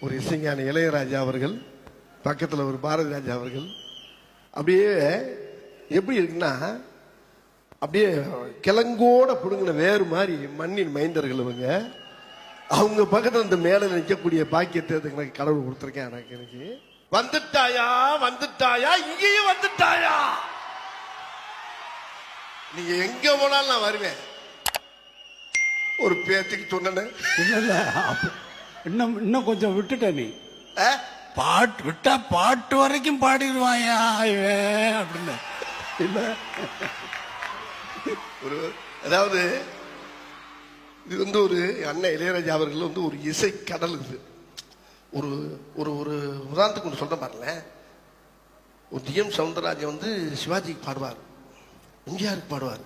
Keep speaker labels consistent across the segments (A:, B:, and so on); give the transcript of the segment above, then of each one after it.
A: ஒரு இசைஞான இளையராஜா அவர்கள் பக்கத்தில் ஒரு பாரதி ராஜா அவர்கள் அப்படியே எப்படி இருக்குன்னா அப்படியே கிழங்கோட பிடுங்கின வேறு மாதிரி மண்ணின் மைந்தர்கள் இவங்க. அவங்க பக்கத்தில் இந்த மேலே நிற்கக்கூடிய பாக்கியத்தை எனக்கு கடவுள் கொடுத்துருக்கேன் எனக்கு எனக்கு. வந்துட்டாயா வந்துட்டாயா இங்கேயும் வந்துட்டாயா? நீங்க எங்க போனாலும் நான் வருவேன். ஒரு பேத்துக்கு சொன்னேன்.
B: இன்னும் இன்னும் கொஞ்சம் விட்டுட்ட நீ? பாட்டு விட்டா பாட்டு வரைக்கும் பாடிடுவாயா இவன் அப்படின்னு. இல்ல.
A: ஒரு அதாவது இது வந்து ஒரு அண்ணன் இளையராஜா அவர்கள் வந்து ஒரு இசை கடல் இது. ஒரு ஒரு ஒரு உதாரணத்துக்கு ஒன்று சொல்ற பாருங்களேன். ஒரு டிஎம் சவுந்தரராஜன் வந்து சிவாஜிக்கு பாடுவார். எம்ஜிஆருக்கு பாடுவார்.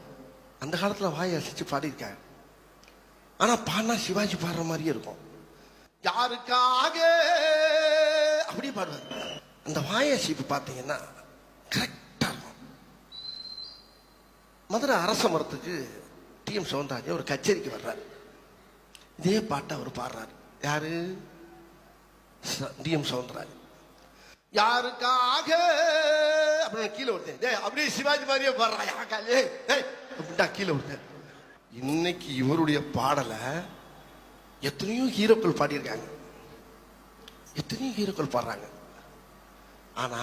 A: அந்த காலத்தில் வாய் அசைச்சு பாடியிருக்காங்க ஆனா பாடினா சிவாஜி பாடுற மாதிரியே இருக்கும். யாருக்காக? அப்படி பாடுவார். அந்த வாய் அசைப்பு பார்த்தீங்கன்னா கரெக்டாக இருக்கும். மதுரை அரச மரத்துக்கு டிஎம் சவுந்தரராஜன் ஒரு கச்சேரிக்கு வர்றார். இதே பாட்டை அவர் பாடுறாரு. யாரு? டிஎம் சவுந்தரராஜன். யாருக்காக? அப்படின்னு கீழே விட்டேன் டேய் அப்படியே சிவாஜி மாதிரியே பாடுறா யாருக்காக? அப்படின்னா அப்படின்ட்டா கீழே விட்டேன் இன்னைக்கு இவருடைய பாடலை எத்தனையோ ஹீரோக்கள் பாடியிருக்காங்க. எத்தனையோ ஹீரோக்கள் பாடுறாங்க. ஆனா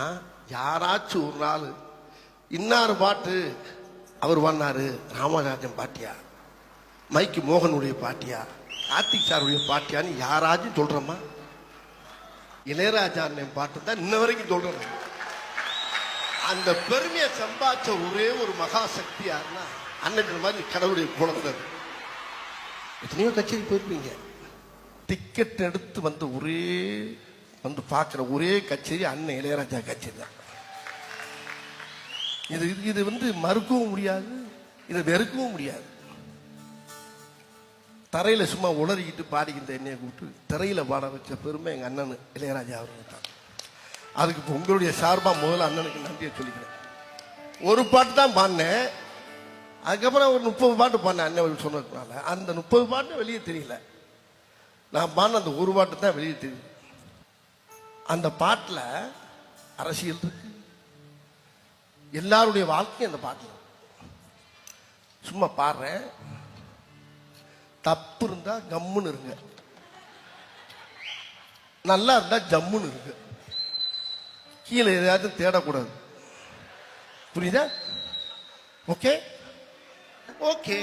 A: யாராச்சும் ஒரு நாள் இன்னார் பாட்டு அவர் பண்ணாரு ராமராஜன் பாட்டியா? மைக்கு மோகனுடைய பாட்டியா? கார்த்திக் சாருடைய பாட்டியான்னு யாராச்சும் சொல்றோமா? இளையராஜா அண்ணன் பாட்டு தான் இன்ன வரைக்கும் சொல்றோம். அந்த பெருமையை சம்பாதிச்ச ஒரே ஒரு மகா சக்தி யாருன்னா அண்ணன் மாதிரி கடவுளுடைய குழந்தை எத்தனையோ கச்சேரி போயிருப்பீங்க. டிக்கெட் எடுத்து வந்து ஒரே வந்து பார்க்குற ஒரே கச்சேரி அண்ணன் இளையராஜா கச்சேரி தான். இது இது- வந்து மறுக்கவும் முடியாது இதை வெறுக்கவும் முடியாது. தரையில் சும்மா உளறிக்கிட்டு பாடிக்கிட்ட என்னைய கூப்பிட்டு திரையில் பாட வச்ச பெருமை எங்கள் அண்ணன் இளையராஜா அவர்கள் தான். அதுக்கு இப்போ உங்களுடைய சார்பாக முதல்ல அண்ணனுக்கு நன்றியை சொல்லிக்கிறேன். ஒரு பாட்டு தான் பாடினேன். அதுக்கப்புறம் ஒரு முப்பது பாட்டு பாடினேன் அண்ணன் சொன்னதுனால. அந்த முப்பது பாட்டு வெளியே தெரியல. நான் பாடின அந்த ஒரு பாட்டு தான் வெளியே தெரியும் அந்த பாட்டில் அரசியல் இருக்கு. எல்லாருடைய வாழ்க்கையும் அந்த பாட்டில் சும்மா பாடுறேன். தப்பு இருந்தா கம்முன்னு இருங்க. நல்லா இருந்தா ஜம்முன்னு இருங்க. கீழே எதையாச்சும் தேடக்கூடாது. புரியுதா? ஓகே? ஓகே.